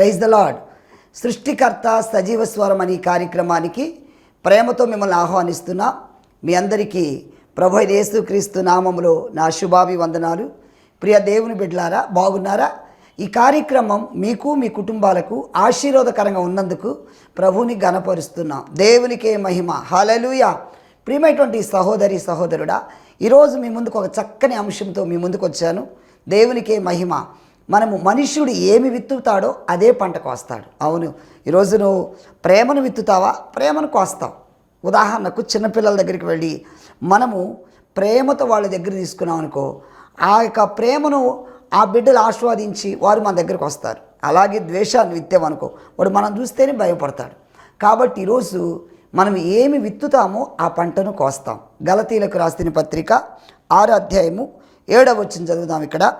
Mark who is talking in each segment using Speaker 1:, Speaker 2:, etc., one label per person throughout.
Speaker 1: Praise the lord సృష్టికర్త సజీవ స్వరం అనే కార్యక్రమానికి ప్రేమతో మిమ్మల్ని ఆహ్వానిస్తున్నా. మీ అందరికీ ప్రభు యేసుక్రీస్తు నామములో నా శుభాభివందనాలు. ప్రియ దేవుని బిడ్డలారా బాగున్నారా? ఈ కార్యక్రమం మీకు మీ కుటుంబాలకు ఆశీర్వాదకరంగా ఉన్నందుకు ప్రభువుని గణపరుస్తున్నాం దేవునికే మహిమ. హలలుయ ప్రియమైనటువంటి సహోదరి సహోదరుడా ఈరోజు మీ ముందుకు ఒక చక్కని అంశంతో మీ ముందుకు వచ్చాను దేవునికే మహిమ. మనము మనుష్యుడు ఏమి విత్తుతాడో అదే పంట కోస్తాడు అవును ఈరోజు నువ్వు ప్రేమను విత్తుతావా? ప్రేమను కోస్తావు. ఉదాహరణకు చిన్నపిల్లల దగ్గరికి వెళ్ళి మనము ప్రేమతో వాళ్ళ దగ్గర తీసుకున్నాం అనుకో ఆ యొక్క ప్రేమను ఆ బిడ్డలు ఆస్వాదించి వారు మన దగ్గరికి వస్తారు. అలాగే ద్వేషాన్ని విత్తామనుకో వాడు మనం చూస్తేనే భయపడతాడు. కాబట్టి ఈరోజు మనం ఏమి విత్తుతామో ఆ పంటను కోస్తాం. గలతీలకు రాసిన పత్రిక ఆరో అధ్యాయము ఏడవ వచ్చిన చదువుదాం ఇక్కడ.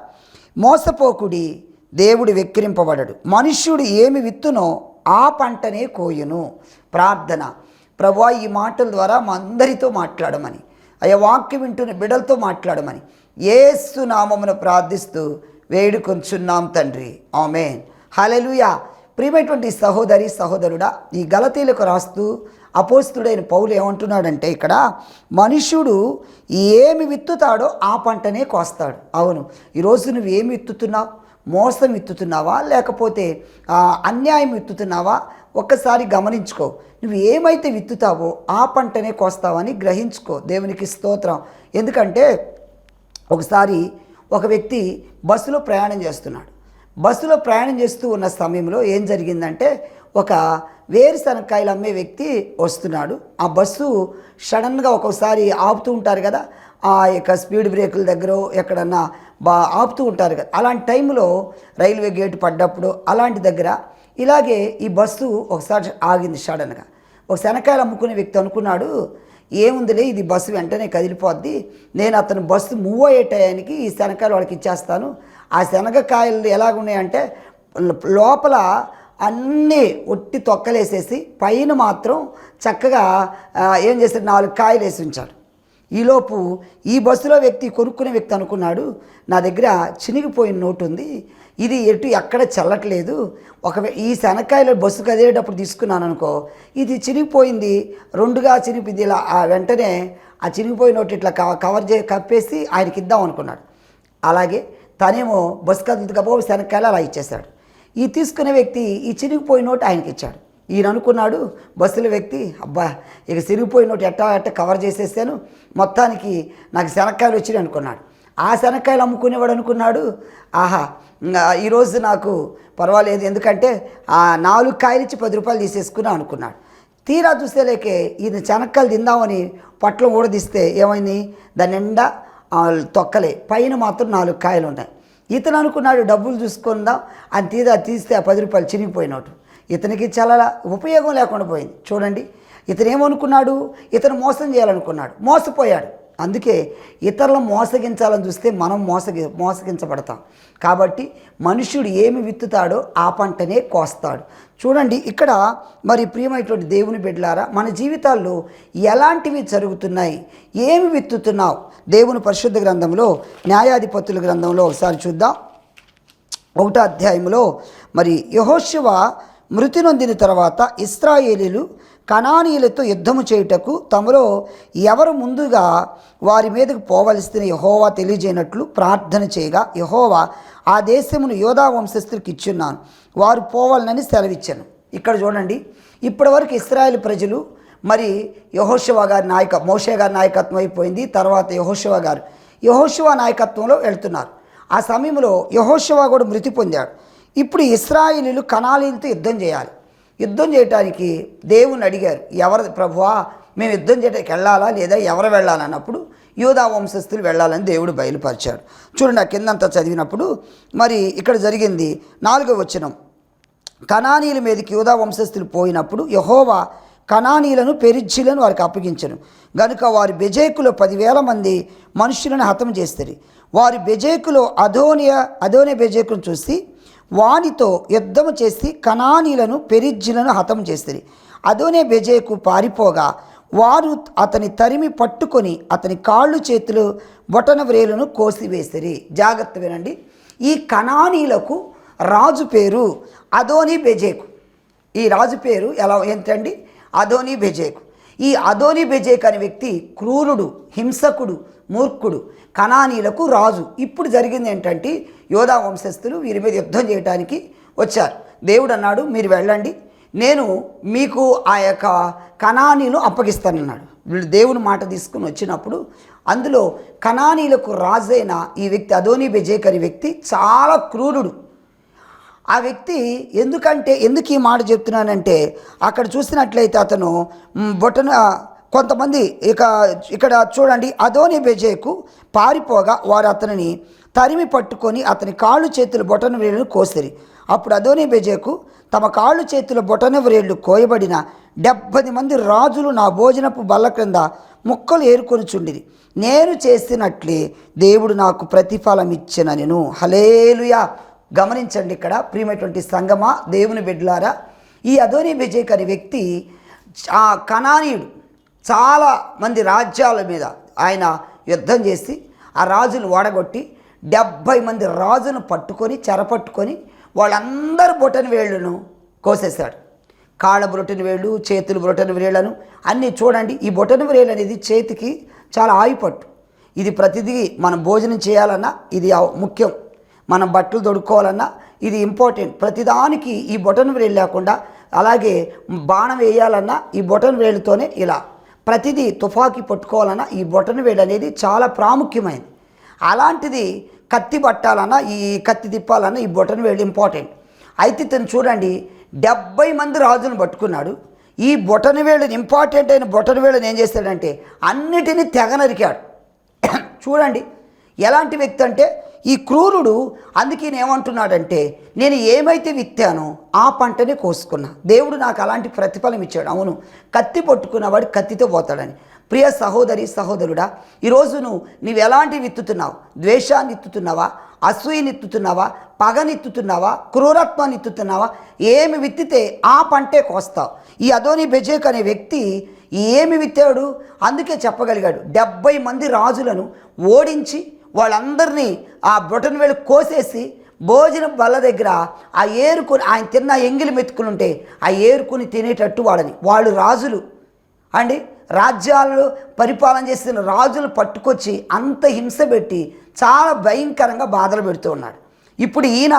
Speaker 1: మోసపోకుడి దేవుడు వెక్కిరింపబడడు. మనుష్యుడు ఏమి విత్తునో ఆ పంటనే కోయును. ప్రార్థన. ప్రభా ఈ మాటల ద్వారా మా అందరితో మాట్లాడమని. అయ్యా వాక్యం వింటున్న బిడలతో మాట్లాడమని. ఏసు నామమును ప్రార్థిస్తూ వేడుకొంచున్నాం తండ్రి. ఆమెన్. హలెలుయా ప్రియమైనటువంటి సహోదరి సహోదరుడా ఈ గలతీలకు రాస్తూ అపోస్తుడైన పౌలు ఏమంటున్నాడంటే ఇక్కడ మనుష్యుడు ఏమి విత్తుతాడో ఆ పంటనే కోస్తాడు. అవును ఈరోజు నువ్వు ఏమి విత్తుతున్నావు? మోసం విత్తుతున్నావా? లేకపోతే అన్యాయం విత్తుతున్నావా? ఒక్కసారి గమనించుకో. నువ్వు ఏమైతే విత్తుతావో ఆ పంటనే కోస్తావని గ్రహించుకో. దేవునికి స్తోత్రం. ఎందుకంటే ఒకసారి ఒక వ్యక్తి బస్సులో ప్రయాణం చేస్తున్నాడు. బస్సులో ప్రయాణం చేస్తూ ఉన్న సమయంలో ఏం జరిగిందంటే ఒక వేరుశనక్కాయలు అమ్మే వ్యక్తి వస్తున్నాడు. ఆ బస్సు సడన్గా ఒక్కోసారి ఆపుతూ ఉంటారు కదా ఆ యొక్క స్పీడ్ బ్రేకుల దగ్గర ఎక్కడన్నా బా ఆపుతూ ఉంటారు కదా. అలాంటి టైంలో రైల్వే గేట్ పడ్డప్పుడు అలాంటి దగ్గర ఇలాగే ఈ బస్సు ఒకసారి ఆగింది సడన్గా. ఒక శనక్కాయలు అమ్ముకునే వ్యక్తి అనుకున్నాడు ఏముందిలే ఇది బస్సు వెంటనే కదిలిపోద్ది. నేను అతను బస్సు మూవ్ అయ్యే టయానికి ఈ శనక్కాయలు వాళ్ళకి ఇచ్చేస్తాను. ఆ శనగకాయలు ఎలాగున్నాయంటే లోపల అన్నీ ఒట్టి తొక్కలేసేసి పైన మాత్రం చక్కగా ఏం చేశారు నాలుగు కాయలు వేసి ఉంచాడు. ఈలోపు ఈ బస్సులో వ్యక్తి కొనుక్కునే వ్యక్తి అనుకున్నాడు నా దగ్గర చినిగిపోయిన నోటు ఉంది ఇది ఎటు ఎక్కడ చల్లట్లేదు ఒక ఈ శనక్కాయలు బస్సు కదిలేటప్పుడు తీసుకున్నాను అనుకో ఇది చినిగిపోయింది రెండుగా చినిగిపోయింది ఇలా ఆ వెంటనే ఆ చినిగిపోయిన నోటు ఇట్లా కవర్ చే కప్పేసి ఆయనకి ఇద్దాం అనుకున్నాడు. అలాగే తనేమో బస్సు కదులుతూ కాబో శనక్కాయలు అలా ఇచ్చేశాడు. ఈ తీసుకునే వ్యక్తి ఈ చిరిగిపోయిన నోటు ఆయనకి ఇచ్చాడు ఈయన అనుకున్నాడు బస్సుల వ్యక్తి అబ్బా ఇక చిరిగిపోయిన నోటు ఎట్టా ఎట్ట కవర్ చేసేసాను మొత్తానికి నాకు శనక్కాయలు వచ్చినాయి అనుకున్నాడు. ఆ శనక్కాయలు అమ్ముకునేవాడు అనుకున్నాడు ఆహా ఈరోజు నాకు పర్వాలేదు ఎందుకంటే ఆ నాలుగు కాయలు ఇచ్చి పది రూపాయలు తీసేసుకున్నా అనుకున్నాడు. తీరా చూసేలేకే ఈయన శనక్కాయలు తిందామని పొట్లం ఊడదీస్తే ఏమైంది? దాని నిండా తొక్కలే. పైన మాత్రం నాలుగు కాయలు ఉన్నాయి. ఇతను అనుకున్నాడు డబ్బులు చూసుకుందాం. అని తీదా తీస్తే ఆ పది రూపాయలు చినిగిపోయినట్టు. ఇతనికి చాలా ఉపయోగం లేకుండా పోయింది. చూడండి ఇతను ఏమనుకున్నాడు ఇతను మోసం చేయాలనుకున్నాడు. మోసపోయాడు. అందుకే ఇతరులను మోసగించాలని చూస్తే మనం మోసగి మోసగించబడతాం. కాబట్టి మనుష్యుడు ఏమి విత్తుతాడో ఆ పంటనే కోస్తాడు. చూడండి ఇక్కడ మరి ప్రియమైనటువంటి దేవుని బిడ్డలారా మన జీవితాల్లో ఎలాంటివి జరుగుతున్నాయి? ఏమి విత్తుతున్నావు? దేవుని పరిశుద్ధ గ్రంథంలో న్యాయాధిపతుల గ్రంథంలో ఒకసారి చూద్దాం. ఒకటో అధ్యాయంలో మరి యహోశివ మృతి నొందిన తర్వాత ఇస్రాయేలీలు కణానీయులతో యుద్ధము చేయుటకు తమలో ఎవరు ముందుగా వారి మీదకు పోవలసిన యహోవా తెలియజేయనట్లు ప్రార్థన చేయగా యహోవా ఆ దేశమును యోధా వంశస్థులకు ఇచ్చున్నాను. వారు పోవాలని సెలవిచ్చాను. ఇక్కడ చూడండి ఇప్పటివరకు ఇస్రాయేల్ ప్రజలు మరి యహోశివ గారి నాయక మోషే గారి నాయకత్వం అయిపోయింది తర్వాత యహోశివ గారు. యహోశివ నాయకత్వంలో వెళ్తున్నారు. ఆ సమయంలో యహోశివ కూడా మృతి పొందాడు. ఇప్పుడు ఇస్రాయిలీలు కణాలీలతో యుద్ధం చేయాలి. యుద్ధం చేయటానికి దేవుని అడిగారు ఎవరు ప్రభువా మేము యుద్ధం చేయడానికి వెళ్ళాలా లేదా ఎవరు వెళ్ళాలన్నప్పుడు యోధా వంశస్థులు వెళ్ళాలని దేవుడు బయలుపరిచాడు. చూడండి ఆ కిందంతా చదివినప్పుడు మరి ఇక్కడ జరిగింది నాలుగో వచనం. కణానీయుల మీదకి యూదా వంశస్థులు పోయినప్పుడు యహోవా కణానీలను పెరిజ్జీలను వారికి అప్పగించను. గనుక వారి బెజేకులో పదివేల మంది మనుషులను హతం చేస్తారు. వారి బెజేకులో అధోనియ అధోనియ బెజేకును చూసి వానితో యుద్ధము చేసి కణానీలను పెరిజ్జులను హతం చేసిరి. అదోనే బెజేకు పారిపోగా వారు అతని తరిమి పట్టుకొని అతని కాళ్ళు చేతులు బొటన వ్రేలను కోసివేసిరి. జాగ్రత్త వినండి. ఈ కణానీలకు రాజు పేరు అదోని బెజేకు. ఈ రాజు పేరు ఎలా ఏంటండి? అదోని బెజేకు. ఈ అదోని బెజేక్ అనే వ్యక్తి క్రూరుడు హింసకుడు మూర్ఖుడు కణానీలకు రాజు. ఇప్పుడు జరిగింది ఏంటంటే యోధా వంశస్థులు వీరి మీద యుద్ధం చేయడానికి వచ్చారు. దేవుడు అన్నాడు మీరు వెళ్ళండి. నేను మీకు ఆ యొక్క కణానీలు అప్పగిస్తానన్నాడు. వీళ్ళు దేవుని మాట తీసుకుని వచ్చినప్పుడు అందులో కణానీలకు రాజైన ఈ వ్యక్తి అదోని బెజేక్ అనే వ్యక్తి చాలా క్రూరుడు. ఆ వ్యక్తి ఎందుకంటే ఎందుకు ఈ మాట చెప్తున్నానంటే అక్కడ చూసినట్లయితే అతను బొటన కొంతమంది ఇక ఇక్కడ చూడండి అదోని బెజేకు పారిపోగా వారు అతనిని తరిమి పట్టుకొని అతని కాళ్ళు చేతులు బొటన వ్రేళ్ళను కోసిరి. అప్పుడు అదోని బెజేకు తమ కాళ్ళు చేతుల బొటన వ్రేళ్ళు కోయబడిన డెబ్బది మంది రాజులు నా భోజనపు బల్ల క్రింద ముక్కలు ఏరుకొని చుండిరి నేను చేసినట్లే దేవుడు నాకు ప్రతిఫలం ఇచ్చిన నేను. హలేలుయా గమనించండి ఇక్కడ ప్రియమైనటువంటి సంగమా దేవుని బిడ్డలారా ఈ అదోని బెజేక్ అనే వ్యక్తి ఆ కణానీయుడు చాలా మంది రాజ్యాల మీద ఆయన యుద్ధం చేసి ఆ రాజులు ఓడగొట్టి డెబ్భై మంది రాజును పట్టుకొని చెరపట్టుకొని వాళ్ళందరూ బొటన్ వేళ్ళను కోసేశాడు. కాళ్ళ బొటన వేళ్ళు చేతులు బొటన వేళ్ళను అన్నీ చూడండి. ఈ బొటన వేళ్ళు అనేది చేతికి చాలా ఆయుపట్టు. ఇది ప్రతిదీ మనం భోజనం చేయాలన్నా ఇది ముఖ్యం. మనం బట్టలు తొడుక్కోవాలన్నా ఇది ఇంపార్టెంట్. ప్రతిదానికి ఈ బొటన్ వేలు లేకుండా అలాగే బాణం వేయాలన్నా ఈ బొటన్ వేలుతోనే ఇలా. ప్రతిదీ తుపాకీ పట్టుకోవాలన్నా ఈ బొటన్ వేలు అనేది చాలా ప్రాముఖ్యమైనది. అలాంటిది కత్తి పట్టాలన్నా ఈ కత్తి తిప్పాలన్నా ఈ బొటన్ వేలు ఇంపార్టెంట్ అయితే ఇతను చూడండి డెబ్బై మంది రాజులను పట్టుకున్నాడు. ఈ బొటన వేలుని ఇంపార్టెంట్ అయిన బొటన వేలుని ఏం చేస్తాడంటే అన్నిటినీ తెగ నరికాడు. చూడండి ఎలాంటి వ్యక్తి అంటే ఈ క్రూరుడు అందుకే ఏమంటున్నాడంటే నేను ఏమైతే విత్తానో ఆ పంటనే కోసుకున్నా. దేవుడు నాకు అలాంటి ప్రతిఫలం ఇచ్చాడు. అవును కత్తి పట్టుకున్నవాడు కత్తితో పోతాడని. ప్రియ సహోదరి సహోదరుడా ఈరోజు నువ్వు నీవు ఎలాంటి విత్తుతున్నావు? ద్వేషాన్ని ఎత్తుతున్నావా అసూయని ఎత్తుతున్నావా పగనెత్తుతున్నావా క్రూరత్వాన్ని ఎత్తుతున్నావా ఏమి విత్తితే ఆ పంటే కోస్తావు. ఈ అదోని బెజేక్ అనే వ్యక్తి ఏమి విత్తాడు? అందుకే చెప్పగలిగాడు. డెబ్బై మంది రాజులను ఓడించి వాళ్ళందరినీ ఆ బ్రొటన్ వేలు కోసేసి భోజనం బల్ల దగ్గర ఆ ఏరుకొని ఆయన తిన్న ఎంగిలి మెతుకులుంటే ఆ ఏరుకొని తినేటట్టు వాళ్ళని. వాళ్ళు రాజులు. అండి రాజ్యాలు పరిపాలన చేసిన రాజులు పట్టుకొచ్చి అంత హింస పెట్టి చాలా భయంకరంగా బాధలు పెడుతూ ఉన్నాడు ఇప్పుడు ఈయన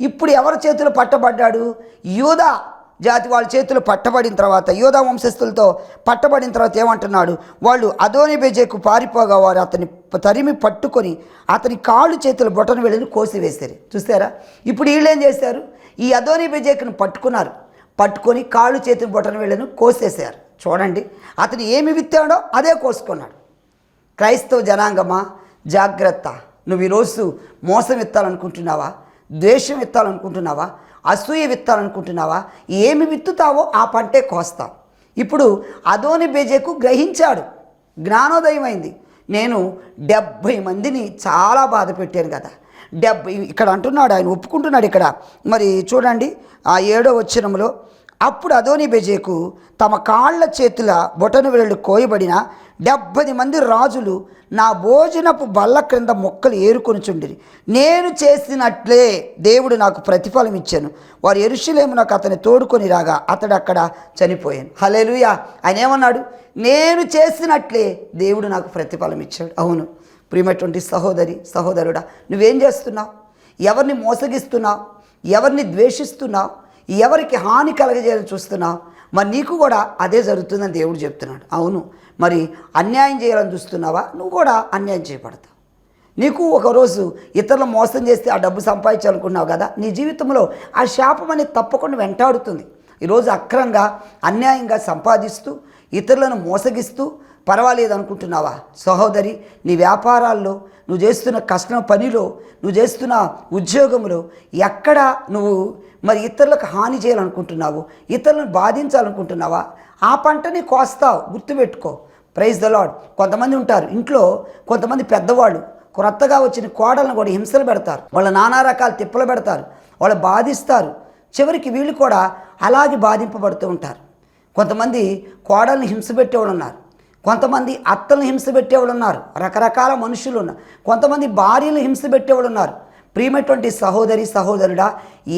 Speaker 1: ఇప్పుడు ఎవరి చేతులు పట్టబడ్డాడు? యూదా. జాతి వాళ్ళ చేతులు పట్టబడిన తర్వాత యోధా వంశస్థులతో పట్టబడిన తర్వాత ఏమంటున్నాడు? వాళ్ళు అదోని బెజేకు పారిపోగా వారు అతని తరిమి పట్టుకొని అతని కాళ్ళు చేతులు బొటను వెళ్ళని కోసివేశారు. చూస్తారా? ఇప్పుడు వీళ్ళు ఏం చేశారు? ఈ అదోని బెజేకును పట్టుకున్నారు. పట్టుకొని కాళ్ళు చేతులు బొటను వెళ్ళను కోసేశారు. చూడండి అతను ఏమి విత్తాడో అదే కోసుకున్నాడు. క్రైస్తవ జనాంగమా? జాగ్రత్త. నువ్వు ఈరోజు మోసం ఎత్తాలనుకుంటున్నావా? ద్వేషం ఎత్తాలనుకుంటున్నావా? అసూయ విత్తాలనుకుంటున్నావా? ఏమి విత్తుతావో ఆ పంటే కోస్తా. ఇప్పుడు అదోని బేజేకు గ్రహించాడు. జ్ఞానోదయం అయింది నేను డెబ్భై మందిని చాలా బాధ పెట్టాను కదా. డెబ్బై ఇక్కడ అంటున్నాడు ఆయన ఒప్పుకుంటున్నాడు ఇక్కడ. మరి చూడండి ఆ ఏడో వచ్చినంలో అప్పుడు అదోని బెజేకు తమ కాళ్ళ చేతుల బొటను వేళ్ళు కోయబడిన డెబ్బది మంది రాజులు నా భోజనపు బల్ల క్రింద మొక్కలు ఏరుకొని చుండిరి నేను చేసినట్లే దేవుడు నాకు ప్రతిఫలం ఇచ్చాను. వారు ఎరుషులేము నాకు అతని తోడుకొని రాగా అతడు అక్కడ చనిపోయాను. హలేలుయా ఆయన ఏమన్నాడు? నేను చేసినట్లే దేవుడు నాకు ప్రతిఫలం ఇచ్చాడు. అవును ప్రియమైనటువంటి సహోదరి సహోదరుడా నువ్వేం చేస్తున్నావు? ఎవరిని మోసగిస్తున్నావు? ఎవరిని ద్వేషిస్తున్నావు? ఎవరికి హాని కలగజేయాలని చూస్తున్నావు? మరి నీకు కూడా అదే జరుగుతుందని దేవుడు చెప్తున్నాడు. అవును. మరి అన్యాయం చేయాలని చూస్తున్నావా? నువ్వు కూడా అన్యాయం చేయబడతావు. నీకు ఒకరోజు ఇతరులు మోసం చేస్తే ఆ డబ్బు సంపాదించాలనుకున్నావు కదా? నీ జీవితంలో ఆ శాపం అనేది తప్పకుండా వెంటాడుతుంది. ఈరోజు అక్రంగా అన్యాయంగా సంపాదిస్తూ ఇతరులను మోసగిస్తూ పర్వాలేదు అనుకుంటున్నావా సహోదరి నీ వ్యాపారాల్లో నువ్వు చేస్తున్న కష్టం పనిలో నువ్వు చేస్తున్న ఉద్యోగంలో ఎక్కడ నువ్వు మరి ఇతరులకు హాని చేయాలనుకుంటున్నావు? ఇతరులను బాధించాలనుకుంటున్నావా? ఆ పంటని కోస్తావు గుర్తుపెట్టుకో. ప్రైజ్ ద లాడ్ కొంతమంది ఉంటారు ఇంట్లో కొంతమంది పెద్దవాళ్ళు కొత్తగా వచ్చిన కోడలను కూడా హింసలు పెడతారు. వాళ్ళ నానా రకాల తిప్పలు పెడతారు వాళ్ళు బాధిస్తారు. చివరికి వీళ్ళు కూడా అలాగే బాధింపబడుతూ ఉంటారు. కొంతమంది కోడల్ని హింస పెట్టేవాళ్ళు ఉన్నారు. కొంతమంది అత్తలను హింస పెట్టేవాళ్ళు ఉన్నారు రకరకాల మనుషులు ఉన్నారు కొంతమంది భార్యలు హింస పెట్టేవాళ్ళు ఉన్నారు ప్రియమైనటువంటి సహోదరి సహోదరుడా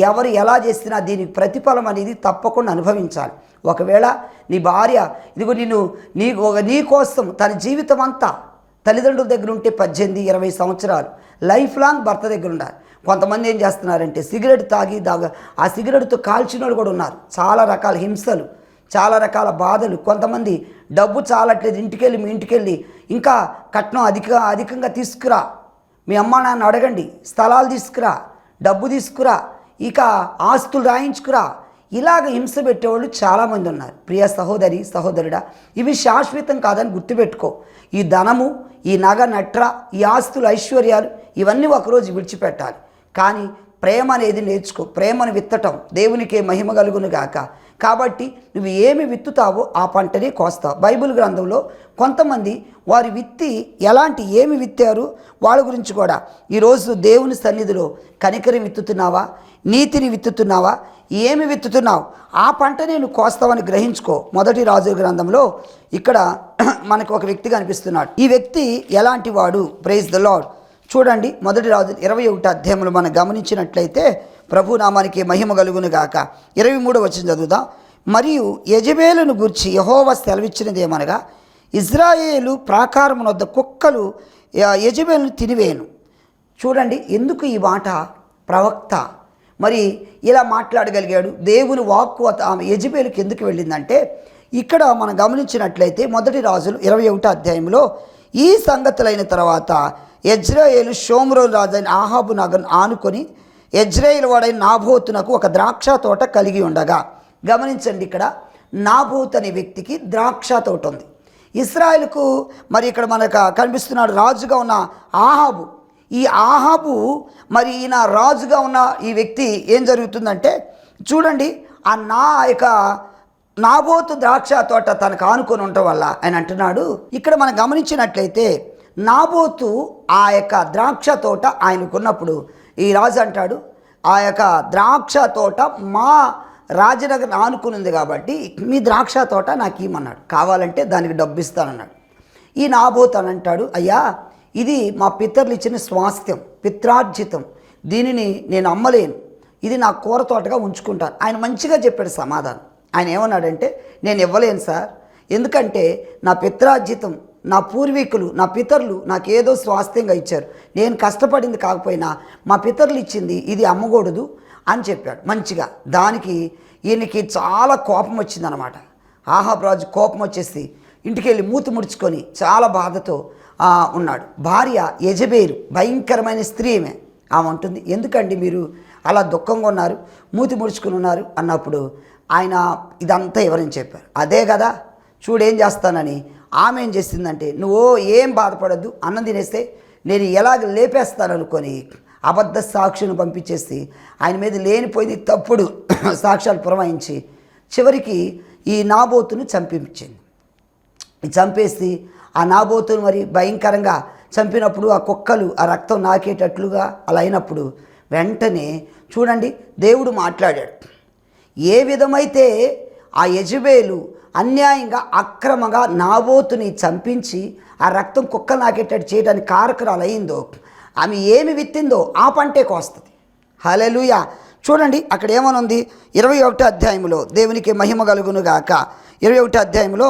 Speaker 1: ఎవరు ఎలా చేసినా దీనికి ప్రతిఫలం అనేది తప్పకుండా అనుభవించాలి. ఒకవేళ నీ భార్య ఇదిగో నిన్ను నీ నీ కోసం తన జీవితం అంతా తల్లిదండ్రుల దగ్గర ఉంటే పద్దెనిమిది ఇరవై సంవత్సరాలు లైఫ్ లాంగ్ భర్త దగ్గర ఉండాలి. కొంతమంది ఏం చేస్తున్నారంటే సిగరెట్ తాగి దాగ ఆ సిగరెట్తో కాల్చిన వాళ్ళు కూడా ఉన్నారు. చాలా రకాల హింసలు చాలా రకాల బాధలు కొంతమంది డబ్బు చాలట్లేదు ఇంటికెళ్ళి మీ ఇంటికెళ్ళి. ఇంకా కట్నం అధిక అధికంగా తీసుకురా. మీ అమ్మ నాన్న అడగండి. స్థలాలు తీసుకురా డబ్బు తీసుకురా ఇక ఆస్తులు రాయించుకురా. ఇలాగ హింస పెట్టేవాళ్ళు చాలామంది ఉన్నారు. ప్రియ సహోదరి సహోదరుడా ఇవి శాశ్వతం కాదని గుర్తుపెట్టుకో. ఈ ధనము ఈ నగ నట్ర ఈ ఆస్తులు ఐశ్వర్యాలు ఇవన్నీ ఒకరోజు విడిచిపెట్టాలి. కానీ ప్రేమ అనేది నేర్చుకో. ప్రేమను విత్తటం దేవునికే మహిమ కలుగును గాక. కాబట్టి నువ్వు ఏమి విత్తుతావో ఆ పంటనే కోస్తావు బైబిల్ గ్రంథంలో కొంతమంది వారి విత్తి ఎలాంటి ఏమి విత్తారు వాళ్ళ గురించి కూడా. ఈరోజు దేవుని సన్నిధిలో కనికరం విత్తుతున్నావా? నీతిని విత్తుతున్నావా? ఏమి విత్తుతున్నావు? ఆ పంట నేను కోస్తావని గ్రహించుకో. మొదటి రాజు గ్రంథంలో ఇక్కడ మనకు ఒక వ్యక్తి కనిపిస్తున్నాడు. ఈ వ్యక్తి ఎలాంటి వాడు? ప్రైజ్ ద లాడ్ చూడండి మొదటి రాజు ఇరవై ఒకటి అధ్యాయంలో మనం గమనించినట్లయితే ప్రభు నామానికి మహిమ కలుగును గాక. ఇరవై మూడు వచ్చిన చదువుదాం. మరియు యజబేలును గుర్చి యహోవ సెలవిచ్చినది ఏమనగా ఇజ్రాయేలు ప్రాకారం వద్ద కుక్కలు య- యజబేలును తినివేను. చూడండి ఎందుకు ఈ మాట ప్రవక్త? మరి ఇలా మాట్లాడగలిగాడు. దేవుని వాక్కు ఆమె యజబేలుకి ఎందుకు వెళ్ళిందంటే ఇక్కడ మనం గమనించినట్లయితే మొదటి రాజులు ఇరవై ఒకటో అధ్యాయంలో ఈ సంగతులైన తర్వాత యజ్రాయేలు షోమ్రో రాజైన ఆహాబు నగర్ ఆనుకొని యజ్రాయేల్ వాడైన నాబోతునకు ఒక ద్రాక్ష తోట కలిగి ఉండగా. గమనించండి ఇక్కడ నాబోత్ అనే వ్యక్తికి ద్రాక్ష తోట ఉంది. ఇస్రాయేల్కు మరి ఇక్కడ మనకు కనిపిస్తున్నాడు రాజుగా ఉన్న ఆహాబు. ఈ ఆహాబు మరి ఈయన రాజుగా ఉన్న ఈ వ్యక్తి ఏం జరుగుతుందంటే చూడండి ఆ నా యొక్క నాబోతు ద్రాక్ష తోట తనకు ఆనుకొని ఉండటం వల్ల ఆయన అంటున్నాడు ఇక్కడ మనం గమనించినట్లయితే నాబోతు ఆ యొక్క ద్రాక్ష తోట ఆయనకున్నప్పుడు ఈ రాజు అంటాడు ఆ యొక్క ద్రాక్ష తోట మా రాజనగర్ ఆనుకుని ఉంది కాబట్టి మీ ద్రాక్ష తోట నాకు ఇమ్మన్నాడు కావాలంటే దానికి డబ్బు ఇస్తానన్నాడు ఈ నాబోత్ అని అంటాడు అయ్యా ఇది మా పితరులు ఇచ్చిన స్వాస్థ్యం పిత్రార్జితం. దీనిని నేను అమ్మలేను. ఇది నా కూర తోటగా ఉంచుకుంటాను. ఆయన మంచిగా చెప్పాడు సమాధానం. ఆయన ఏమన్నాడంటే నేను ఇవ్వలేను సార్. ఎందుకంటే నా పిత్రార్జితం నా పూర్వీకులు నా పితరులు నాకేదో స్వాస్థ్యంగా ఇచ్చారు. నేను కష్టపడింది కాకపోయినా మా పితరులు ఇచ్చింది ఇది అమ్మకూడదు అని చెప్పాడు. మంచిగా. దానికి ఈయనకి చాలా కోపం వచ్చిందనమాట ఆహాబ్రాజు కోపం వచ్చేసి ఇంటికి వెళ్ళి మూతి ముడుచుకొని చాలా బాధతో ఉన్నాడు. భార్య యజబేరు భయంకరమైన స్త్రీ ఆమె ఆమె ఉంటుంది ఎందుకండి మీరు అలా దుఃఖంగా ఉన్నారు? మూతి ముడుచుకుని ఉన్నారు? అన్నప్పుడు ఆయన ఇదంతా ఎవరని చెప్పారు. అదే కదా చూడేం చేస్తానని ఆమె ఏం చేసిందంటే నువ్వు ఏం బాధపడద్దు అన్నం తినేస్తే నేను ఎలాగ లేపేస్తాను అనుకొని అబద్ధ సాక్షులను పంపించేసి ఆయన మీద లేనిపోయింది తప్పుడు సాక్ష్యాలు పురమాయించి చివరికి ఈ నాబోతును చంపించింది. చంపేసి ఆ నాబోతును మరి భయంకరంగా చంపినప్పుడు ఆ కుక్కలు ఆ రక్తం నాకేటట్లుగా అలా అయినప్పుడు వెంటనే చూడండి దేవుడు మాట్లాడాడు. ఏ విధమైతే ఆ యజబేలు అన్యాయంగా అక్రమంగా నాబోతుని చంపించి ఆ రక్తం కుక్క నాకేటట్టు చేయడానికి కారకురాలు అయిందో ఆమె ఏమి విత్తిందో ఆ పంటే కోస్తుంది. హలెలుయ చూడండి అక్కడ ఏమనుంది ఇరవై ఒకటో అధ్యాయంలో దేవునికి మహిమ కలుగును గాక. ఇరవై ఒకటో అధ్యాయంలో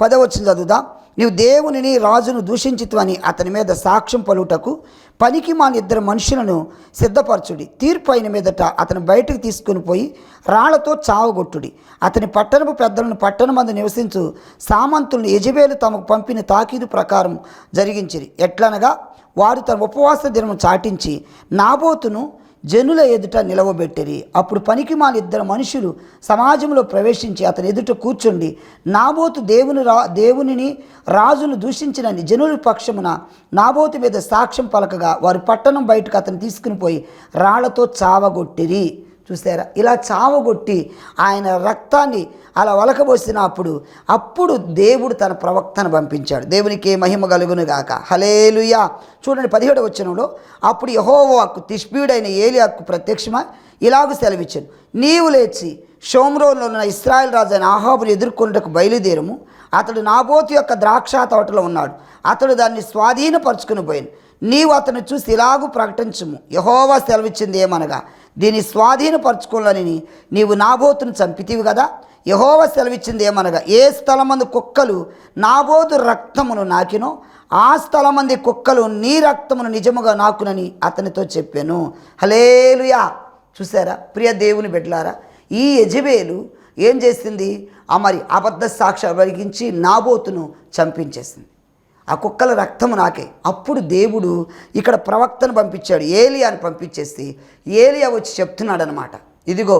Speaker 1: పదవచ్చింది చదువుదా. నీవు దేవునిని రాజును దూషించిత్వని అతని మీద సాక్ష్యం పలుటకు పనికి మాని ఇద్దరు మనుషులను సిద్ధపరచుడి. తీర్పు అయిన మీదట అతను బయటకు తీసుకుని పోయి రాళ్ళతో చావగొట్టుడి. అతని పట్టణపు పెద్దలను పట్టణ మందు నివసించు సామంతులను యజబేలు తమకు పంపిన తాకీదు ప్రకారం జరిగించిరి. ఎట్లనగా వారు తన ఉపవాస దినము చాటించి నాబోతును జనుల ఎదుట నిలవబెట్టిరి. అప్పుడు పనికిమాల ఇద్దరు మనుషులు సమాజంలో ప్రవేశించి అతని ఎదుట కూర్చుండి నాబోతు దేవుని రా దేవునిని రాజును దూషించినని జనుల పక్షమున నాబోతు మీద సాక్ష్యం పలకగా వారు పట్టణం బయటకు అతను తీసుకుని పోయి రాళ్ళతో చావగొట్టిరి. చూసారా ఇలా చావగొట్టి ఆయన రక్తాన్ని అలా వలకబోసినప్పుడు అప్పుడు దేవుడు తన ప్రవక్తను పంపించాడు. దేవునికి మహిమ కలుగును గాక. హలేలుయా చూడండి పదిహేడు వచ్చినంలో అప్పుడు యహోవాకు తిష్పీడైన ఏలియాకు ప్రత్యక్షమై ఇలాగ సెలవిచ్చాను. నీవు లేచి షోమ్రోన్లో ఉన్న ఇస్రాయల్ రాజు అయిన ఆహాబును ఎదుర్కొనుటకు బయలుదేరము. అతడు నాబోతు యొక్క ద్రాక్ష తోటలో ఉన్నాడు. అతడు దాన్ని స్వాధీనపరుచుకుని పోయాను. నీవు అతను చూసి ఇలాగూ ప్రకటించుము. యహోవా సెలవిచ్చింది ఏమనగా దీన్ని స్వాధీనపరచుకోవాలని నీవు నాబోతును చంపితివి కదా యహోవ సెలవిచ్చింది ఏమనగా ఏ స్థలమంది కుక్కలు నాబోతు రక్తమును నాకినో ఆ స్థలమంది కుక్కలు నీ రక్తమును నిజముగా నాకునని అతనితో చెప్పాను. హలేలుయా చూసారా ప్రియ దేవుని బిడ్డలారా ఈ యజవేలు ఏం చేసింది? ఆ మరి అబద్ధ సాక్షి వరిగించి నాబోతును చంపించేసింది. ఆ కుక్కల రక్తము నాకే. అప్పుడు దేవుడు ఇక్కడ ప్రవక్తను పంపించాడు. ఏలియాని పంపించేసి ఏలియా వచ్చి చెప్తున్నాడు అనమాట ఇదిగో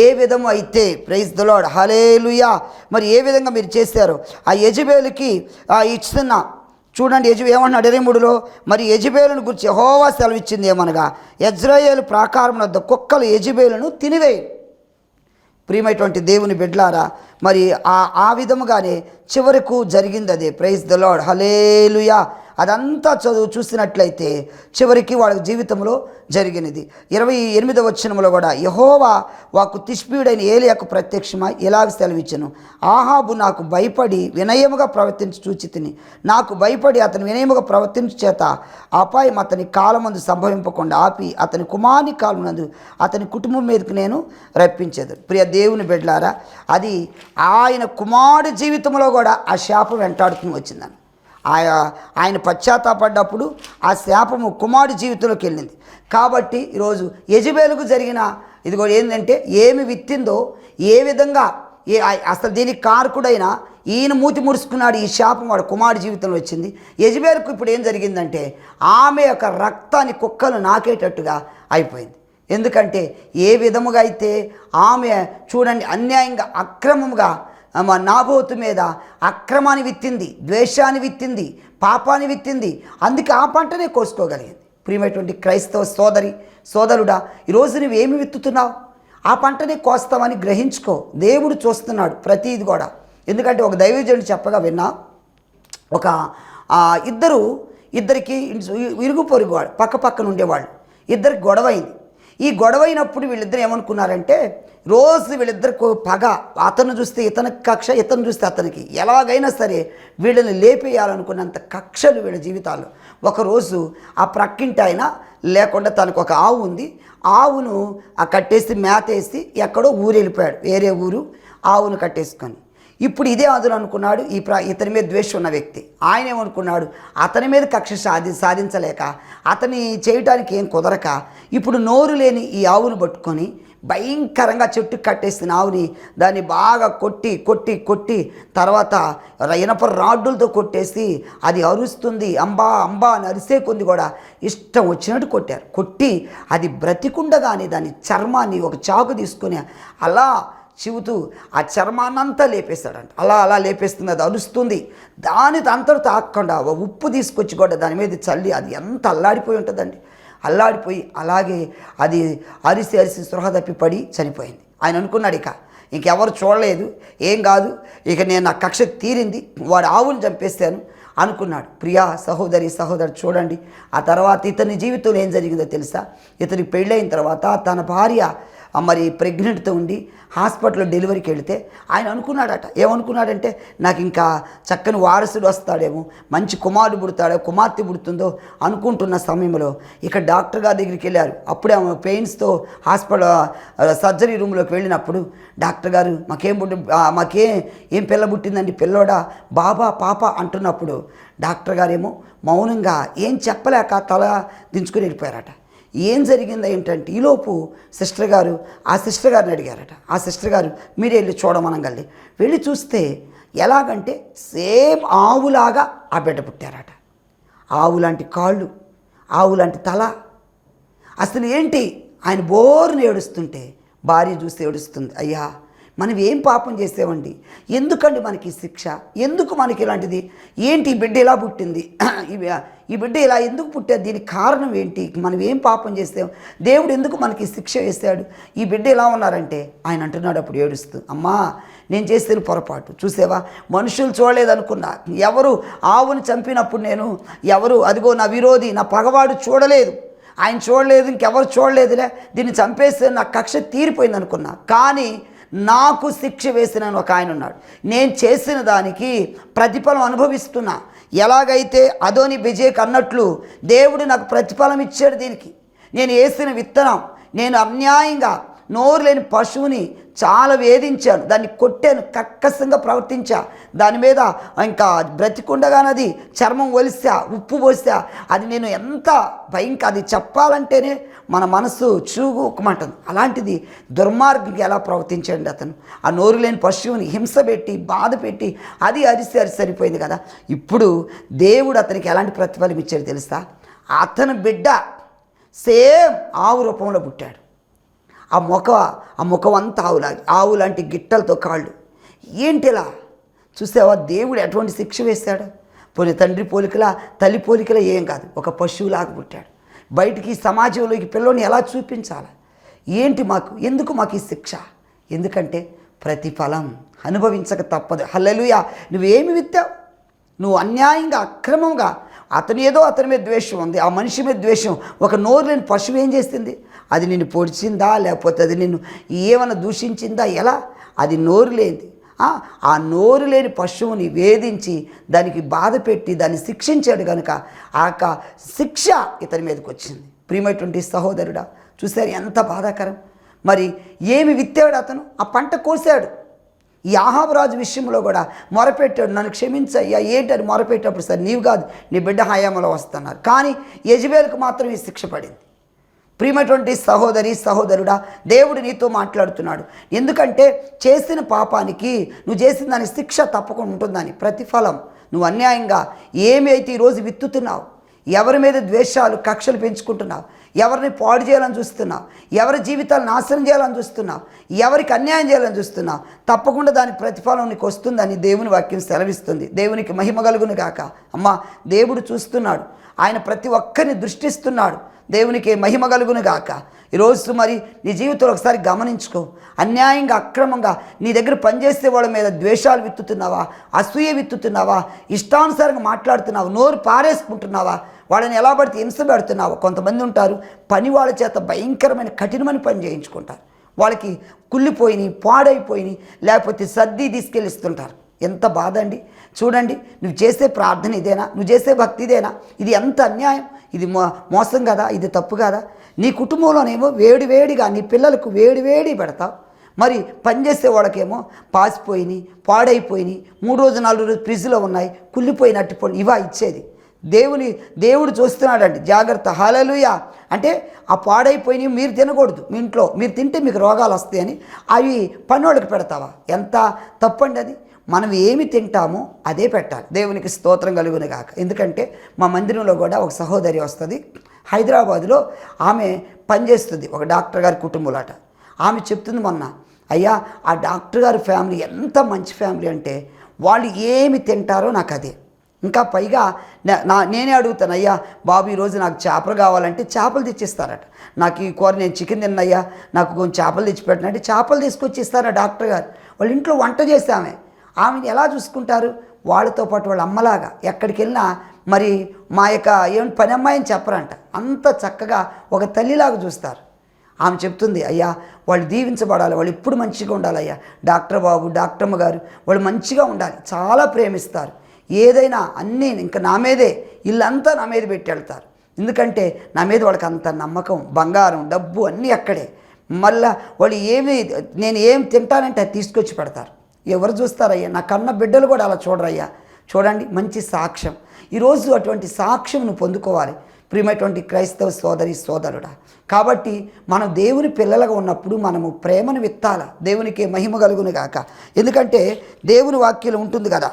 Speaker 1: ఏ విధము అయితే ప్రైజ్ దలాడ్ హలేలుయా మరి ఏ విధంగా మీరు చేశారో ఆ యజబేలుకి ఆ ఇస్తున్న చూడండి యజు ఏమన్నాడు ఇరవై మూడులో మరి యజబేలును గురించి హోవా సెలవిచ్చింది ఏమనగా యజ్రాయేలు ప్రాకారం వద్ద కుక్కలు యజబేలును తినివేయి. ప్రియమైనటువంటి దేవుని బిడ్లారా మరి ఆ ఆ విధముగానే చివరకు జరిగింది అది. ప్రైజ్ ద లాడ్ హలేలుయా అదంతా చదువు చూసినట్లయితే చివరికి వాళ్ళ జీవితంలో జరిగినది. ఇరవై ఎనిమిదవ వచ్చినములో కూడా యహోవా వాకు తిష్పీయుడైన ఏలియాకు ప్రత్యక్షమై ఇలా సెలవిచ్చను. ఆహాబు నాకు భయపడి వినయముగా ప్రవర్తించి చూచి తిని నాకు భయపడి అతను వినయముగా ప్రవర్తించు చేత అపాయం అతని కాలమందు సంభవింపకుండా ఆపి అతని కుమారుని కాలమునందు అతని కుటుంబం మీదకి నేను రప్పించేది ప్రియ దేవుని బిడ్డలారా అది ఆయన కుమారుడి జీవితంలో కూడా ఆ శాపం వెంటాడుతూ వచ్చిందని ఆయన ఆయన పశ్చాత్తాపడ్డప్పుడు ఆ శాపము కుమారుడి జీవితంలోకి వెళ్ళింది. కాబట్టి ఈరోజు యజబేలుకు జరిగిన ఇదిగో ఏంటంటే ఏమి విత్తిందో ఏ విధంగా ఏ అసలు దీనికి కారకుడైన ఈయన మూతి ముడుచుకున్నాడు ఈ శాపం వాడు కుమారుడి జీవితంలో వచ్చింది. యజబేలుకు ఇప్పుడు ఏం జరిగిందంటే ఆమె యొక్క రక్తాన్ని కుక్కలు నాకేటట్టుగా అయిపోయింది. ఎందుకంటే ఏ విధముగా అయితే ఆమె చూడండి అన్యాయంగా అక్రమంగా మా నాబోతు మీద అక్రమాన్ని విత్తింది ద్వేషాన్ని విత్తింది పాపాన్ని విత్తింది. అందుకే ఆ పంటనే కోసుకోగలిగింది. ప్రియమైనటువంటి క్రైస్తవ సోదరి సోదరుడా ఈరోజు నువ్వు ఏమి విత్తుతున్నావు? ఆ పంటనే కోస్తామని గ్రహించుకో. దేవుడు చూస్తున్నాడు ప్రతిది కూడా. ఎందుకంటే ఒక దైవజనుడు చెప్పగా విన్నా ఒక ఇద్దరు ఇద్దరికి ఇరుగు పొరుగు వాళ్ళు పక్క పక్కన ఉండేవాళ్ళు. ఇద్దరికి గొడవ అయింది. ఈ గొడవైనప్పుడు వీళ్ళిద్దరు ఏమనుకున్నారంటే రోజు వీళ్ళిద్దరికి పగ అతను చూస్తే ఇతనికి కక్ష ఇతను చూస్తే అతనికి ఎలాగైనా సరే వీళ్ళని లేపేయాలనుకున్నంత కక్షలు వీళ్ళ జీవితాలు ఒకరోజు ఆ ప్రక్కింటి ఆయన లేకుండా తనకు ఒక ఆవు ఉంది. ఆవును ఆ కట్టేసి మేత వేసి ఎక్కడో ఊరు వెళ్ళిపోయాడు వేరే ఊరు ఆవును కట్టేసుకొని. ఇప్పుడు ఇదే అదులు అనుకున్నాడు ఈ ప్ర ఇతని మీద ద్వేషం ఉన్న వ్యక్తి. ఆయన ఏమనుకున్నాడు? అతని మీద కక్ష సాధి సాధించలేక అతని చేయటానికి ఏం కుదరక ఇప్పుడు నోరు లేని ఈ ఆవును పట్టుకొని భయంకరంగా చెట్టు కట్టేసిన ఆవుని దాన్ని బాగా కొట్టి కొట్టి కొట్టి తర్వాత ఇనప రాడ్డులతో కొట్టేసి అది అరుస్తుంది అంబా అంబా అని అరిసే కొంది కూడా ఇష్టం వచ్చినట్టు కొట్టారు. కొట్టి అది బ్రతికుండగానే దాని చర్మాన్ని ఒక చాకు తీసుకొని అలా చెబుతూ ఆ చర్మాన్నంతా లేపేస్తాడంట. అలా అలా లేపేస్తుంది అది అరుస్తుంది దాని అంతరు తాకకుండా ఉప్పు తీసుకొచ్చి కూడా దాని మీద చల్లి అది ఎంత అల్లాడిపోయి ఉంటుందండి. అల్లాడిపోయి అలాగే అది అరిసి అరిసి స్పృహ తప్పిపడి చనిపోయింది. ఆయన అనుకున్నాడు ఇక ఇంకెవరు చూడలేదు ఏం కాదు ఇక నేను నా కక్ష తీరింది వాడు ఆవును చంపేస్తాను అనుకున్నాడు. ప్రియా సహోదరి సహోదరు చూడండి. ఆ తర్వాత ఇతని జీవితంలో ఏం జరిగిందో తెలుసా? ఇతనికి పెళ్ళైన తర్వాత తన భార్య మరి ప్రెగ్నెంట్తో ఉండి హాస్పిటల్లో డెలివరీకి వెళితే ఆయన అనుకున్నాడట. ఏమనుకున్నాడంటే నాకు ఇంకా చక్కని వారసుడు వస్తాడేమో మంచి కుమారుడు పుడతాడో కుమార్తె పుడుతుందో అనుకుంటున్న సమయంలో ఇక డాక్టర్ గారి దగ్గరికి వెళ్ళారు. అప్పుడే ఆమె పెయిన్స్తో హాస్పిటల్ సర్జరీ రూమ్లోకి వెళ్ళినప్పుడు డాక్టర్ గారు మాకేం పుట్టి మాకే మాకేం ఏం పిల్ల పుట్టిందండి పిల్లోడా బాబా పాప అంటున్నప్పుడు డాక్టర్ గారేమో మౌనంగా ఏం చెప్పలేక తల దించుకుని వెళ్ళిపోయారట. ఏం జరిగింది ఏంటంటే ఈలోపు సిస్టర్ గారు ఆ సిస్టర్ గారిని అడిగారట. ఆ సిస్టర్ గారు మీరే వెళ్ళి చూడమనగలి వెళ్ళి చూస్తే ఎలాగంటే సేమ్ ఆవులాగా ఆ బిడ్డ పుట్టారట. ఆవు లాంటి కాళ్ళు ఆవు లాంటి తల. అసలు ఏంటి? ఆయన బోరుని ఏడుస్తుంటే భార్య చూసి ఏడుస్తుంది అయ్యా మనం ఏం పాపం చేసేవండి? ఎందుకండి మనకి శిక్ష? ఎందుకు మనకి ఇలాంటిది? ఏంటి ఈ బిడ్డ ఇలా పుట్టింది? ఈ బిడ్డ ఇలా ఎందుకు పుట్టారు? దీనికి కారణం ఏంటి? మనం ఏం పాపం చేస్తాం దేవుడు ఎందుకు మనకి శిక్ష వేస్తాడు ఈ బిడ్డ ఎలా ఉన్నారంటే ఆయన అంటున్నాడు అప్పుడు ఏడుస్తూ అమ్మా నేను చేసిన పొరపాటు. చూసేవా? మనుషులు చూడలేదనుకున్నా. ఎవరు ఆవుని చంపినప్పుడు నేను ఎవరు అదిగో నా విరోధి నా పగవాడు చూడలేదు. ఆయన చూడలేదు ఇంకెవరు చూడలేదులే. దీన్ని చంపేస్తే నా కక్ష తీరిపోయింది అనుకున్నా కానీ నాకు శిక్ష వేసిన ఒక ఆయన ఉన్నాడు. నేను చేసిన దానికి ప్రతిఫలం అనుభవిస్తున్నా. ఎలాగైతే అదోని బిజేక్ అన్నట్లు దేవుడు నాకు ప్రతిఫలం ఇచ్చాడు దీనికి. నేను వేసిన విత్తనం. నేను అన్యాయంగా నోరు లేని పశువుని చాలా వేధించాను. దాన్ని కొట్టాను. కక్కసంగా ప్రవర్తించా. దాని మీద ఇంకా బ్రతికుండగానది చర్మం ఒలిసా ఉప్పు పోసా. అది నేను ఎంత భయంకర అది చెప్పాలంటేనే మన మనసు చూగుమంటుంది అలాంటిది దుర్మార్గంగా ఎలా ప్రవర్తించండి అతను? ఆ నోరు లేని పశువుని హింస పెట్టి బాధ పెట్టి అది అరిసి అరిసి సరిపోయింది కదా. ఇప్పుడు దేవుడు అతనికి ఎలాంటి ప్రతిఫలం ఇచ్చాడు తెలుసా? అతని బిడ్డ సేమ్ ఆవు రూపంలో పుట్టాడు. ఆ మొఖ ఆ ముఖం అంతా ఆవులాగి ఆవు లాంటి గిట్టలతో కాళ్ళు. ఏంటిలా? చూసావా? దేవుడు ఎటువంటి శిక్ష వేశాడు? పోనీ తండ్రి పోలికలా తల్లి పోలికల ఏం కాదు. ఒక పశువులాగా పుట్టాడు. బయటికి సమాజంలోకి పిల్లల్ని ఎలా చూపించాలి? ఏంటి మాకు ఎందుకు మాకు ఈ శిక్ష? ఎందుకంటే ప్రతిఫలం అనుభవించక తప్పదు. హల్లెలూయా! నువ్వేమి విత్తావు? నువ్వు అన్యాయంగా అక్రమంగా అతని ఏదో అతని మీద ద్వేషం ఉంది ఆ మనిషి మీద ద్వేషం ఒక నోరు లేని పశువు ఏం చేస్తుంది? అది నిన్ను పొడిచిందా లేకపోతే అది నిన్ను ఏమైనా దూషించిందా? ఎలా? అది నోరు లేనిది. ఆ, నోరు లేని పశువుని వేధించి దానికి బాధ పెట్టి దాన్ని శిక్షించాడు కనుక ఆ యొక్క శిక్ష ఇతని మీదకి వచ్చింది. ప్రియమైనటువంటి సహోదరుడా చూశారు ఎంత బాధాకరం? మరి ఏమి విత్తాడు అతను? ఆ పంట కోసాడు. ఈ ఆహాబరాజు విషయంలో కూడా మొరపెట్టాడు. నన్ను క్షమించయ్యా ఏంటని మొరపెట్టేటప్పుడు సార్? నీవు కాదు నీ బిడ్డ హయామలో వస్తున్నారు. కానీ యజబేలకు మాత్రం ఈ శిక్ష పడింది. ప్రియమైనటువంటి సహోదరి సహోదరుడా దేవుడు నీతో మాట్లాడుతున్నాడు. ఎందుకంటే చేసిన పాపానికి నువ్వు చేసిన దాని శిక్ష తప్పకుండా ఉంటుందని ప్రతిఫలం. నువ్వు అన్యాయంగా ఏమి అయితే ఈరోజు విత్తుతున్నావు ఎవరి మీద ద్వేషాలు కక్షలు పెంచుకుంటున్నావు ఎవరిని పాడు చేయాలని చూస్తున్నావు ఎవరి జీవితాలు నాశనం చేయాలని చూస్తున్నావు ఎవరికి అన్యాయం చేయాలని చూస్తున్నావు తప్పకుండా దాని ప్రతిఫలం నీకు వస్తుందని దేవుని వాక్యం సెలవిస్తుంది. దేవునికి మహిమ కలుగును గాక. అమ్మ దేవుడు చూస్తున్నాడు. ఆయన ప్రతి ఒక్కరిని దృష్టిస్తున్నాడు. దేవునికి మహిమ కలుగును గాక. ఈరోజు మరి నీ జీవితంలో ఒకసారి గమనించుకో. అన్యాయంగా అక్రమంగా నీ దగ్గర పనిచేసే వాళ్ళ మీద ద్వేషాలు విత్తుతున్నావా? అసూయ విత్తుతున్నావా? ఇష్టానుసారంగా మాట్లాడుతున్నావా? నోరు పారేసుకుంటున్నావా? వాళ్ళని ఎలా పడితే హింస పెడుతున్నావా? కొంతమంది ఉంటారు పని వాళ్ళ చేత భయంకరమైన కఠినమైన పని చేయించుకుంటారు. వాళ్ళకి కుళ్ళిపోయినాయి పాడైపోయినాయి లేకపోతే సర్ది తీసుకెళ్ళిస్తుంటారు. ఎంత బాధ అండి. చూడండి నువ్వు చేసే ప్రార్థన ఇదేనా? నువ్వు చేసే భక్తి ఇదేనా? ఇది ఎంత అన్యాయం? ఇది మో మోసం కదా ఇది తప్పు కదా. నీ కుటుంబంలోనేమో వేడి వేడిగా నీ పిల్లలకు వేడి వేడి పెడతావు మరి పనిచేసే వాళ్ళకేమో పాసిపోయినాయి పాడైపోయినాయి మూడు రోజు నాలుగు రోజు ఫ్రిడ్జ్లో ఉన్నాయి కుళ్ళిపోయినట్టు పని ఇవా ఇచ్చేది. దేవుని దేవుడు చూస్తున్నాడండి జాగ్రత్త హాలలుయ అంటే ఆ పాడైపోయినవి మీరు తినకూడదు మీ ఇంట్లో మీరు తింటే మీకు రోగాలు వస్తాయని అవి పన్నోళ్ళకి పెడతావా? ఎంత తప్పండి అది. మనం ఏమి తింటామో అదే పెట్టాలి. దేవునికి స్తోత్రం కలుగును కాక ఎందుకంటే మా మందిరంలో కూడా ఒక సహోదరి వస్తుంది. హైదరాబాదులో ఆమె పనిచేస్తుంది ఒక డాక్టర్ గారి కుటుంబంలోట. ఆమె చెప్తుంది మొన్న అయ్యా ఆ డాక్టర్ గారి ఫ్యామిలీ ఎంత మంచి ఫ్యామిలీ అంటే వాళ్ళు ఏమి తింటారో నాకు అదే. ఇంకా పైగా నా- నేనే అడుగుతాను అయ్యా బాబు ఈరోజు నాకు చేపలు కావాలంటే చేపలు తెచ్చిస్తారట. నాకు ఈ కూర నేను చికెన్ తిన్నయ్యా నాకు కొంచెం చేపలు తెచ్చిపెట్టినంటే చేపలు తీసుకొచ్చి ఇస్తారా డాక్టర్ గారు. వాళ్ళ ఇంట్లో వంట చేస్తామే ఆమె. ఆమెను ఎలా చూసుకుంటారు? వాళ్ళతో పాటు వాళ్ళ అమ్మలాగా ఎక్కడికి వెళ్ళినా మరి మా యొక్క ఏం పని అమ్మాయిని చెప్పరంట. అంత చక్కగా ఒక తల్లిలాగా చూస్తారు. ఆమె చెప్తుంది అయ్యా వాళ్ళు దీవించబడాలి వాళ్ళు ఎప్పుడు మంచిగా ఉండాలి అయ్యా డాక్టర్ బాబు డాక్టర్మ్మ గారు వాళ్ళు మంచిగా ఉండాలి. చాలా ప్రేమిస్తారు. ఏదైనా అన్నీ ఇంకా నా మీదే ఇల్లంతా నా మీద పెట్టి వెళ్తారు. ఎందుకంటే నా మీద వాళ్ళకి అంత నమ్మకం బంగారం డబ్బు అన్నీ అక్కడే. మళ్ళా వాళ్ళు ఏమి నేను ఏం తింటానంటే అది తీసుకొచ్చి పెడతారు. ఎవరు చూస్తారయ్యా? నా కన్న బిడ్డలు కూడా అలా చూడరయ్యా. చూడండి మంచి సాక్ష్యం. ఈరోజు అటువంటి సాక్ష్యంను పొందుకోవాలి. ప్రియమైనటువంటి క్రైస్తవ సోదరి సోదరుడా. కాబట్టి మనం దేవుని పిల్లలుగా ఉన్నప్పుడు మనము ప్రేమను విత్తాల? దేవునికి మహిమ కలుగును గాక. ఎందుకంటే దేవుని వాక్యం ఉంటుంది కదా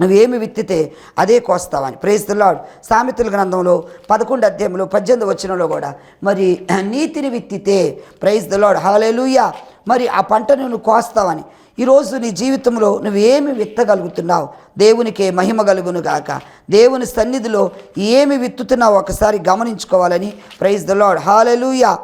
Speaker 1: నువ్వేమి విత్తితే అదే కోస్తావని. ప్రేస్తులాడు సామెతల గ్రంథంలో పదకొండు అధ్యాయంలో పద్దెనిమిది వచనంలో కూడా మరి నీతిని విత్తితే ప్రైజ్ ద లాడ్ మరి ఆ పంటను నువ్వు కోస్తావని. ఈరోజు నీ జీవితంలో నువ్వేమి విత్తగలుగుతున్నావు? దేవునికే మహిమ కలుగును గాక. దేవుని సన్నిధిలో ఏమి విత్తుతున్నావు ఒకసారి గమనించుకోవాలని ప్రైజ్ ద లాడ్ హాలెలుయా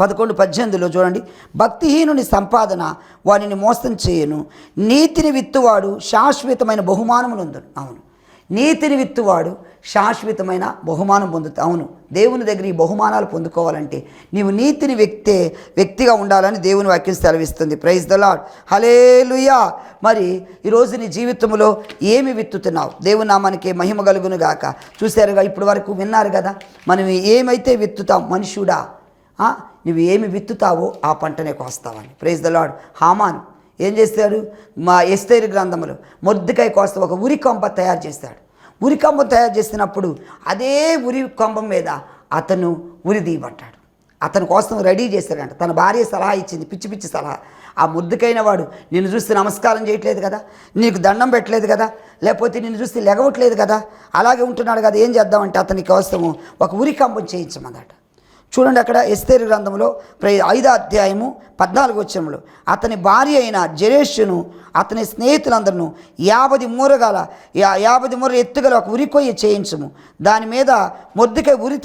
Speaker 1: పదకొండు పద్దెనిమిదిలో చూడండి. భక్తిహీనుని సంపాదన వానిని మోసం చేయను. నీతిని విత్తువాడు శాశ్వతమైన బహుమానమునందును. అవును. నీతిని విత్తువాడు శాశ్వతమైన బహుమానం పొందుతా అవును. దేవుని దగ్గర ఈ బహుమానాలు పొందుకోవాలంటే నీవు నీతిని వ్యక్తే వ్యక్తిగా ఉండాలని దేవుని వాక్యం సెలవిస్తుంది. ప్రైజ్ ద లాడ్ హలేలుయా మరి ఈరోజు నీ జీవితంలో ఏమి విత్తుతున్నావు? దేవుని నామానికి మహిమ కలుగును గాక. చూశారుగా ఇప్పటి వరకు విన్నారు కదా మనం ఏమైతే విత్తుతాం? మనుషుడా. నువ్వు ఏమి విత్తుతావో ఆ పంటనే కోస్తావని. ప్రైజ్ ద లాడ్ హామాన్ ఏం చేశాడు మా ఎస్తేరు గ్రంథములు మొద్దుకాయ కోస్తా ఒక ఉరికొంప తయారు చేస్తాడు. ఉరి తయారు చేసినప్పుడు అదే ఉరి కంబం మీద అతను ఉరి దీయబట్టాడు అతని కోసం రెడీ చేశాడంట. తన భార్య సలహా ఇచ్చింది. పిచ్చి పిచ్చి సలహా. ఆ ముద్దుకైన వాడు నిన్ను చూస్తే నమస్కారం చేయట్లేదు కదా? నీకు దండం పెట్టలేదు కదా? లేకపోతే నిన్ను చూస్తే లెగవట్లేదు కదా? అలాగే ఉంటున్నాడు కదా? ఏం చేద్దామంటే అతని కోసము ఒక ఉరి కంపం చేయించమన్నట చూడండి అక్కడ ఎస్తేరు గ్రంథంలో ప్ర- ఐదో అధ్యాయము పద్నాలుగు వచ్చంలో అతని భార్య అయిన జరేషును అతని స్నేహితులందరూ యాభై మూరగల యా యాభై మూర ఎత్తుగల ఒక ఉరికొయ్య చేయించము. దాని మీద మొద్దుకై ఉరి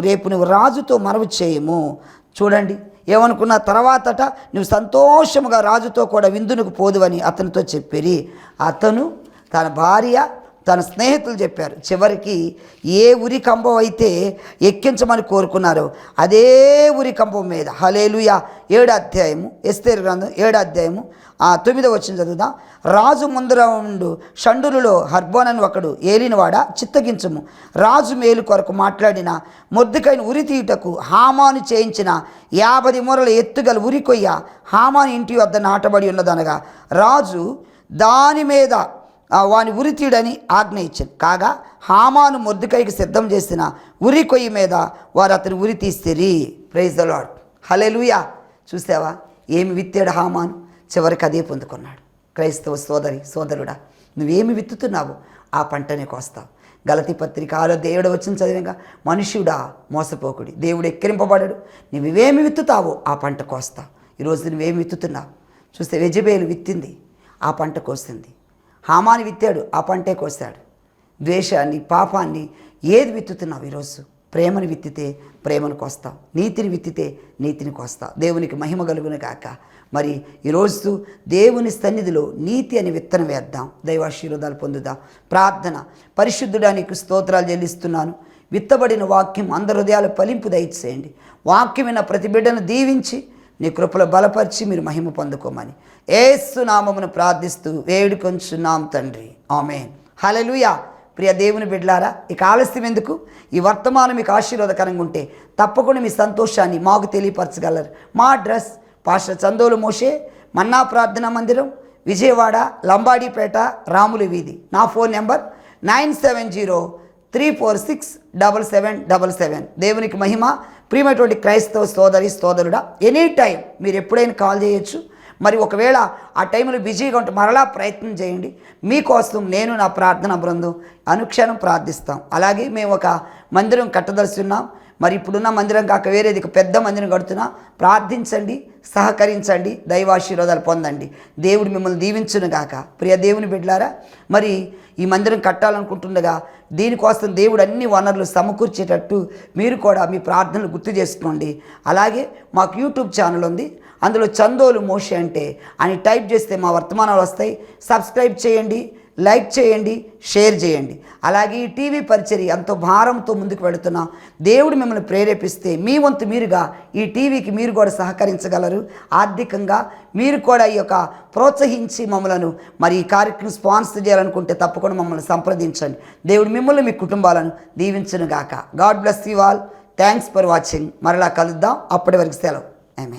Speaker 1: రేపు నువ్వు రాజుతో మనవి చేయము. చూడండి ఏమనుకున్న తర్వాతట నువ్వు సంతోషముగా రాజుతో కూడా విందునకు పోదువని అతనితో చెప్పిరి. అతను తన భార్య తన స్నేహితులు చెప్పారు చివరికి ఏ ఉరి కంబం అయితే ఎక్కించమని కోరుకున్నారో అదే ఉరి కంబం మీద. హలేలుయ ఏడు అధ్యాయము ఎస్తేరు గ్రంథం ఏడు అధ్యాయము ఆ తొమ్మిదో వచ్చిన చదువుదాం. రాజు ముందర ఉండు షండులలో హర్బోనని ఒకడు ఏలినవాడ? చిత్తగించము. రాజు మేలు కొరకు మాట్లాడిన మొద్దుకైన ఉరి తీయుటకు హామాను చేయించిన యాభై మూరల ఎత్తుగల ఉరి కొయ్య హామాను ఇంటి వద్ద నాటబడి ఉన్నదనగా రాజు దాని మీద వాని ఉరి తీయడని ఆజ్ఞ ఇచ్చాను. కాగా హామాను మొద్దుకైకి సిద్ధం చేసిన ఉరి కొయ్యి మీద వారు అతని ఉరి తీస్తేరి ప్రైజ్ ద లాడ్ హలెలుయా చూసావా? ఏమి విత్తాడు హామాను? చివరికి అదే పొందుకున్నాడు. క్రైస్తవ సోదరి సోదరుడా నువ్వేమి విత్తుతున్నావు? ఆ పంటనే కోస్తావు. గలతి పత్రిక ఆలో దేవుడు వచ్చిన చదివిగా మనుష్యుడా మోసపోకుడి. దేవుడు ఎక్కిరింపబడడు. నువ్వేమి విత్తుతావో ఆ పంట కోస్తావు. ఈరోజు నువ్వేమి విత్తుతున్నావు? చూస్తే వెజబేలు విత్తింది. ఆ పంట కోసింది. హామాని విత్తాడు ఆ పంటే కోసాడు ద్వేషాన్ని పాపాన్ని ఏది విత్తుతున్నావు ఈరోజు? ప్రేమను విత్తితే ప్రేమను కోస్తావు. నీతిని విత్తితే నీతిని కోస్తావు. దేవునికి మహిమ కలుగును కాక మరి ఈరోజు దేవుని సన్నిధిలో నీతి అని విత్తనం వేద్దాం. దైవాశీర్వాదాలు పొందుదాం. ప్రార్థన. పరిశుద్ధుడానికి స్తోత్రాలు చెల్లిస్తున్నాను. విత్తబడిన వాక్యం అందరి హృదయాలు ఫలింపు దయచేయండి. వాక్యం విన్న ప్రతి బిడ్డను దీవించి నీ కృపలో బలపరిచి మీరు మహిమ పొందుకోమని. ఏసు నామమును ప్రార్థిస్తూ వేడుకొంచున్నాం తండ్రి. ఆమె హలలుయా ప్రియ దేవుని బిడ్లారా ఇక ఆలస్యం ఎందుకు? ఈ వర్తమానం మీకు ఆశీర్వాదకరంగా ఉంటే తప్పకుండా మీ సంతోషాన్ని మాకు తెలియపరచగలరు. మా అడ్రస్ పాస్టర్ చందోలు మోషే మన్నా ప్రార్థనా మందిరం విజయవాడ లంబాడీపేట రాముల వీధి. నా phone number nine seven zero three four six double seven double seven. దేవునికి మహిమ ప్రియమైనటువంటి క్రైస్తవ సోదరి సోదరుడా ఎనీ టైం మీరు ఎప్పుడైనా కాల్ చేయొచ్చు. మరి ఒకవేళ ఆ టైంలో బిజీగా ఉంటే మరలా ప్రయత్నం చేయండి. మీకోసం నేను నా ప్రార్థన బృందం అనుక్షణం ప్రార్థిస్తాం. అలాగే మేము ఒక మందిరం కట్టదలుచున్నాం. మరి ఇప్పుడున్న మందిరం కాక వేరేది పెద్ద మందిరం కడుతున్నా ప్రార్థించండి సహకరించండి దైవాశీర్వాదాలు పొందండి. దేవుడు మిమ్మల్ని దీవించును గాక. ప్రియ దేవుని బిడ్డలారా మరి ఈ మందిరం కట్టాలనుకుంటుండగా దీనికోసం దేవుడు అన్ని వనరులు సమకూర్చేటట్టు మీరు కూడా మీ ప్రార్థనలు గుర్తు చేసుకోండి. అలాగే మాకు యూట్యూబ్ ఛానల్ ఉంది. అందులో చందోలు మోషి అంటే అని టైప్ చేస్తే మా వర్తమానాలు వస్తాయి. సబ్స్క్రైబ్ చేయండి. లైక్ చేయండి షేర్ చేయండి. అలాగే ఈ టీవీ పరిచర్య ఎంతో భారంతో ముందుకు వెళుతున్నాం దేవుడు మిమ్మల్ని ప్రేరేపిస్తే మీ వంతు మీరుగా ఈ టీవీకి మీరు కూడా సహకరించగలరు. ఆర్థికంగా మీరు కూడా ఈ యొక్క ప్రోత్సహించి మమ్మలను మరి ఈ కార్యక్రమం స్పాన్సర్ చేయాలనుకుంటే తప్పకుండా మమ్మల్ని సంప్రదించండి. దేవుడు మిమ్మల్ని మీ కుటుంబాలను దీవించునుగాక. God bless you all. Thanks for watching. మరలా కలుద్దాం. అప్పటి వరకు సెలవు. ఆమె